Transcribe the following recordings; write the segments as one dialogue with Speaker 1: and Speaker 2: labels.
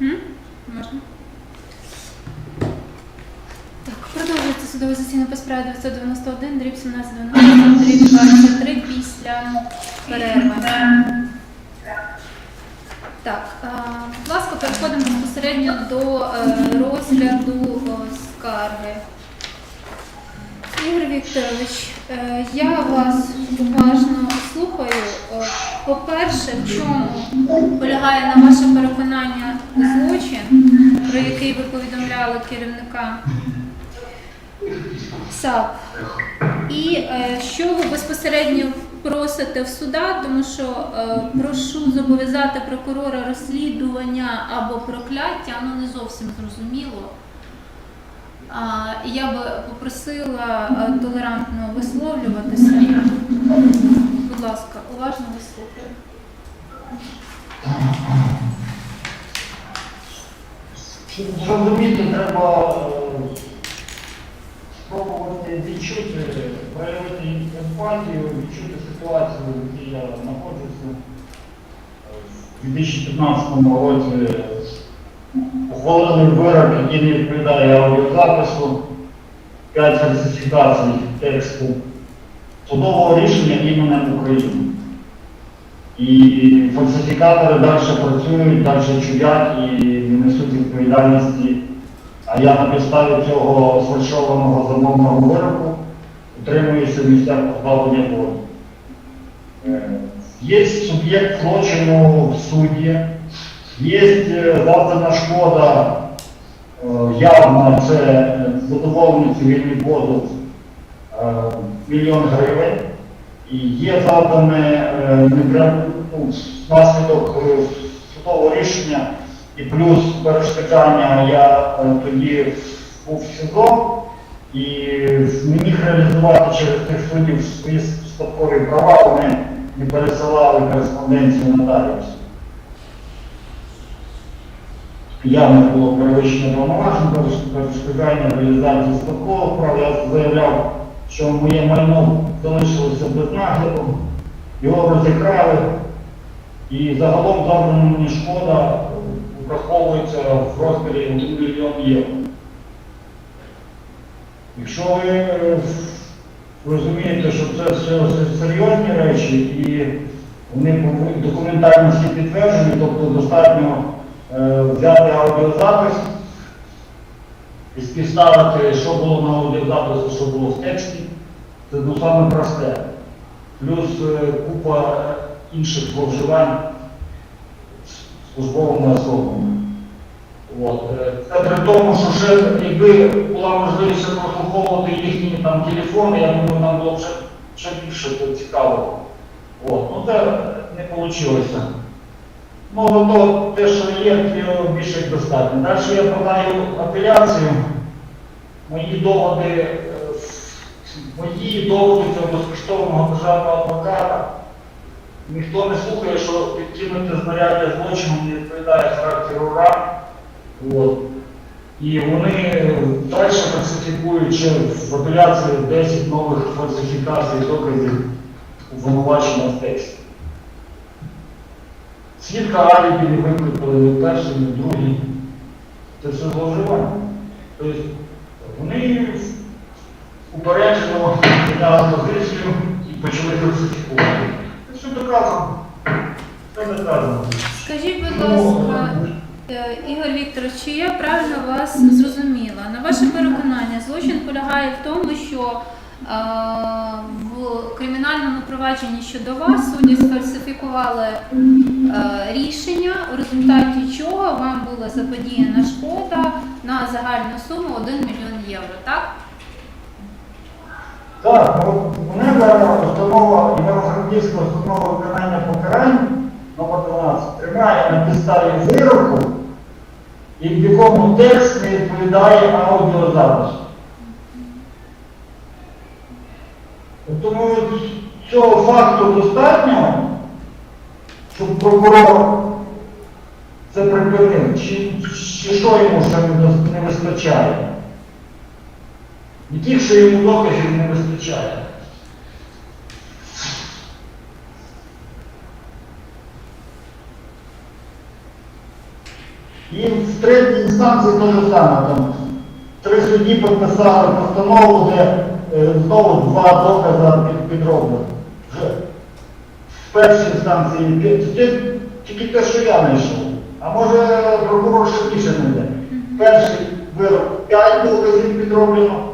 Speaker 1: М? Можна? Так, продовжується судове засідання по справі 991, дріб 1790, дріб 23 після перерви. Так, е, будь ласка, переходимо безпосередньо до е, розгляду е, скарги. Ігор Вікторович, я вас уважно слухаю. Е, По-перше, в чому полягає на ваше переконання злочин, про який ви повідомляли керівника САП? І е, що ви безпосередньо просите в суда, тому що е, прошу зобов'язати прокурора розслідування або прокляття, воно не зовсім зрозуміло. А, і я би попросила е, толерантно висловлюватися. Будь ласка, уважно вислухаю.
Speaker 2: Щоб зрозуміти, треба е, спробувати відчути, проявити емпатію, відчути ситуацію, в якій я знаходжуся. У 2015 році ухвалений вирок, який не відповідає аудіозапису, 5 фальсифікацій тексту судового рішення іменем України. І фальсифікатори далі працюють, далі чудять і несуть відповідальності. А я на підставі цього сфальшованого замовного вироку утримуюся в місцях позбавлення волі. Е, Є суб'єкт злочину в суді, є е, завдана шкода, е, явна це е, задоволений цивільний позов е, мільйон гривень. І є завдане е, ну, внаслідок е, судового рішення і плюс перешкоджання я е, тоді був в СІЗО і не міг реалізувати через тих суддів свої спадкові права, вони не пересилали кореспонденцію нотаріусу. Явне було перевищення повноважень, перешкоджання реалізації спадкових прав. Я заявляв, що моє майно залишилося без нагляду, його розікрали, і загалом завдана мені шкода враховується в розмірі 1 мільйон євро. Якщо ви е, розумієте, що це все серйозні речі і вони документально всі підтверджені, тобто достатньо взяти аудіозапис і співставити, що було на аудіозаписі, що було в тексті. Це ну, саме просте. Плюс е, купа е, інших зловживань службовими особами. От. е, Це при тому, що ще якби була можливість прослуховувати їхні там телефони, я думаю, нам було б ще, ще більше цікаво. От. Ну це не вийшло. Ну, то те, що є, то більше достатньо. Далі я подаю апеляцію. Мої доводи, е, мої доводи цього безкоштовного державного адвоката. Ніхто не слухає, що підкинути знаряддя злочину не відповідає характеру ран. От. І вони далі фальсифікують ще в апеляції 10 нових фальсифікацій доказів обвинувачення в тексті. Свідка алібі не викликали ні перший, ні другий. Це все зловживання. Тобто вони упереджено зайняли позицію і почали фальсифікувати. Це все доказано. Це доказано.
Speaker 1: Скажіть, будь ласка, е, Ігор Вікторович, чи я правильно вас зрозуміла? На ваше переконання, злочин полягає в тому, що е, кримінальному провадженні щодо вас судді сфальсифікували е, рішення, у результаті чого вам була заподіяна шкода на загальну суму 1 мільйон євро, так?
Speaker 2: Так, ну, мене установа Івано-Франківського виконання покарань номер 12 тримає на підставі вироку, і в якому текст не відповідає аудіозапису. Тому цього факту достатньо, щоб прокурор це припинив, чи, чи що йому ще не вистачає? Яких що йому доказів не вистачає. І в третій інстанції те ж саме. Там, три судді підписали постанову, де знову два докази під, підроблені. Вже в першій інстанції тільки те, що я знайшов. А може прокурор ще більше не йде. Перший вирок 5 доказів підроблено,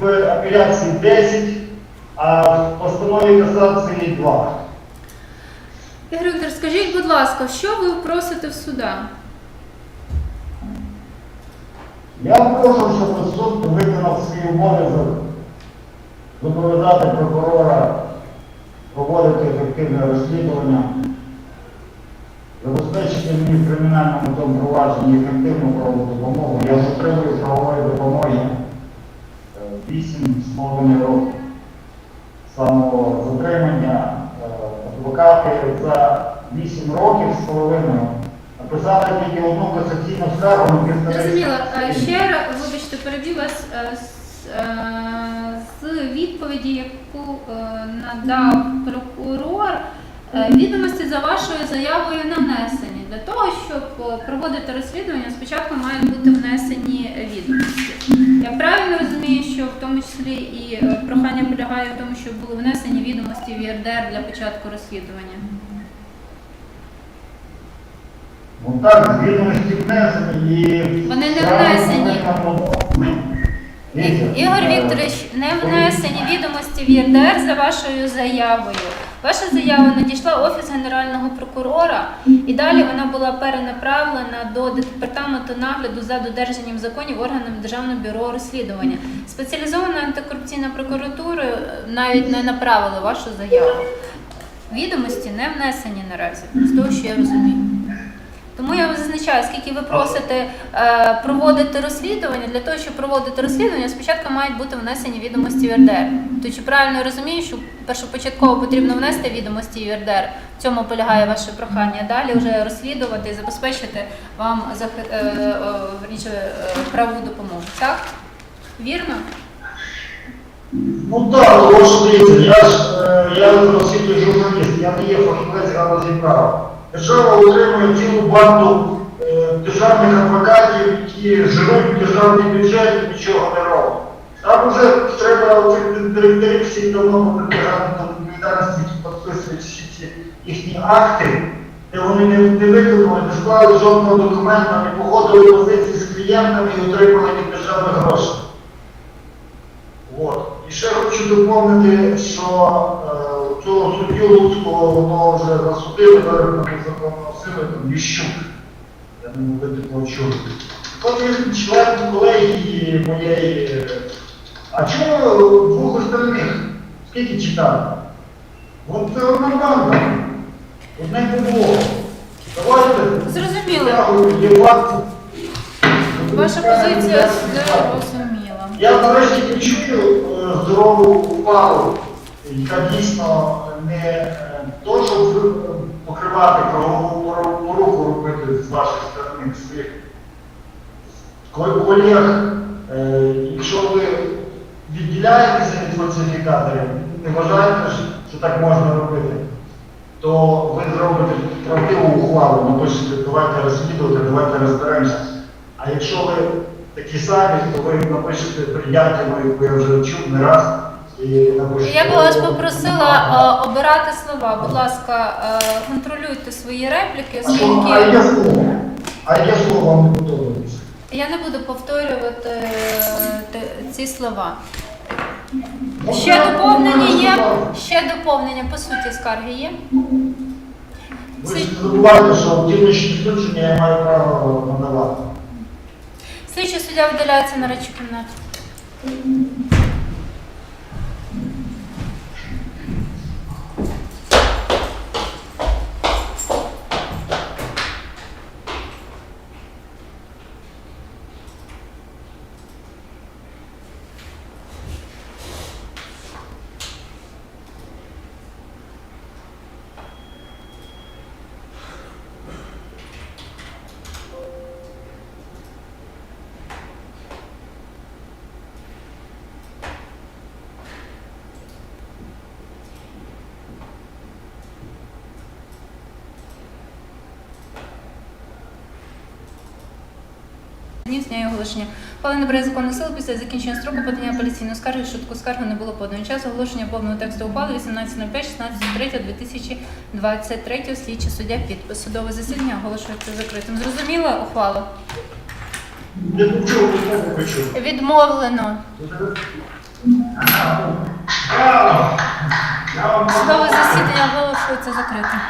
Speaker 2: в апеляції 10, а в постанові касації 2.
Speaker 1: Ігор Віктор, скажіть, будь ласка, що ви просите в суда?
Speaker 2: Я прошу, щоб суд виконав свій обов'язок зобов'язати прокурора проводити ефективне розслідування, забезпечити мені в кримінальному тому провадженні ефективну правову допомогу. Я отримую правової допомоги е, 8,5 років самого затримання е, адвокати за 8 років з половиною написали тільки одну касаційну скаргу
Speaker 1: Зрозуміло. Е. Ще раз, вибачте, переб'ю вас з, з відповіді, яку е, надав прокурор. е, Відомості за вашою заявою не внесені. Для того, щоб е, проводити розслідування, спочатку мають бути внесені відомості. Я правильно розумію, що в тому числі і прохання полягає в тому, щоб були внесені відомості в ЄРДР для початку розслідування.
Speaker 2: Ну так, відомості внесені і...
Speaker 1: Вони не внесені. Ігор Вікторович, не внесені відомості в ЄРДР за вашою заявою. Ваша заява надійшла в офіс генерального прокурора, і далі вона була перенаправлена до департаменту нагляду за додержанням законів органам Державного бюро розслідування. Спеціалізована антикорупційна прокуратура е, навіть не направила вашу заяву. Відомості не внесені наразі, з того, що я розумію. Тому я вам зазначаю, скільки ви просите е, проводити розслідування, для того, щоб проводити розслідування, спочатку мають бути внесені відомості в ЄРДР. То чи правильно я розумію, що першопочатково потрібно внести відомості в ЄРДР, в цьому полягає ваше прохання, далі вже розслідувати і забезпечити вам захи- е, е, е, правову допомогу. Так? Вірно?
Speaker 2: Ну так, що дивіться, я ж е, я освітній журналіст, я не є фахівець галузі права. Держава отримує цілу банду е, державних адвокатів, які живуть державний бюджет і нічого не роблять. Там вже треба цих директорів всіх давно підтягати до відповідальності, які підписують всі ці їхні акти, де вони не, виконали, не склали жодного документа, не погодили позиції з клієнтами і отримали від держави гроші. От. І ще хочу доповнити, що цього суддю Луцького воно вже засудили, вирок на сили, там Ющук. Я не можу такого чути. От він член колегії моєї. е, А чого двох остальних? Скільки читали? От це одна банда. Одне було. Давайте. Є.
Speaker 1: Ваша позиція зрозуміла.
Speaker 2: Я нарешті відчую е, здорову пару, яка дійсно не е, то, щоб е, покривати правову пору- поруку робити з вашої сторони своїх колег. Е, Якщо ви відділяєтеся від фальсифікаторів, не вважаєте, що- так можна робити, то ви зробите правдиву ухвалу, напишете, давайте розслідувати, давайте розберемося. А якщо ви такі самі, то ви напишете приятельно, яку я вже чув не раз.
Speaker 1: Я би вас попросила е, обирати слова. Будь ласка, е, контролюйте свої репліки,
Speaker 2: А що, а яке слово? А яке слово вам не подобається?
Speaker 1: я не буду повторювати е, ці слова. Ще
Speaker 2: я
Speaker 1: доповнення є. Ще доповнення по суті скарги є.
Speaker 2: Ви ж не що дільничні включення я маю право надавати.
Speaker 1: Слідчий суддя видаляється на речі кімнати. Днів з дня оголошення. Ухвала набирає законних сил після закінчення строку подання апеляційної скарги, швидку скаргу не було подано. Час оголошення повного тексту ухвали 18.05, 16.03.2023, слідчий суддя підпис. Судове засідання оголошується закритим. Зрозуміла ухвала? Відмовлено. Судове засідання оголошується закритим.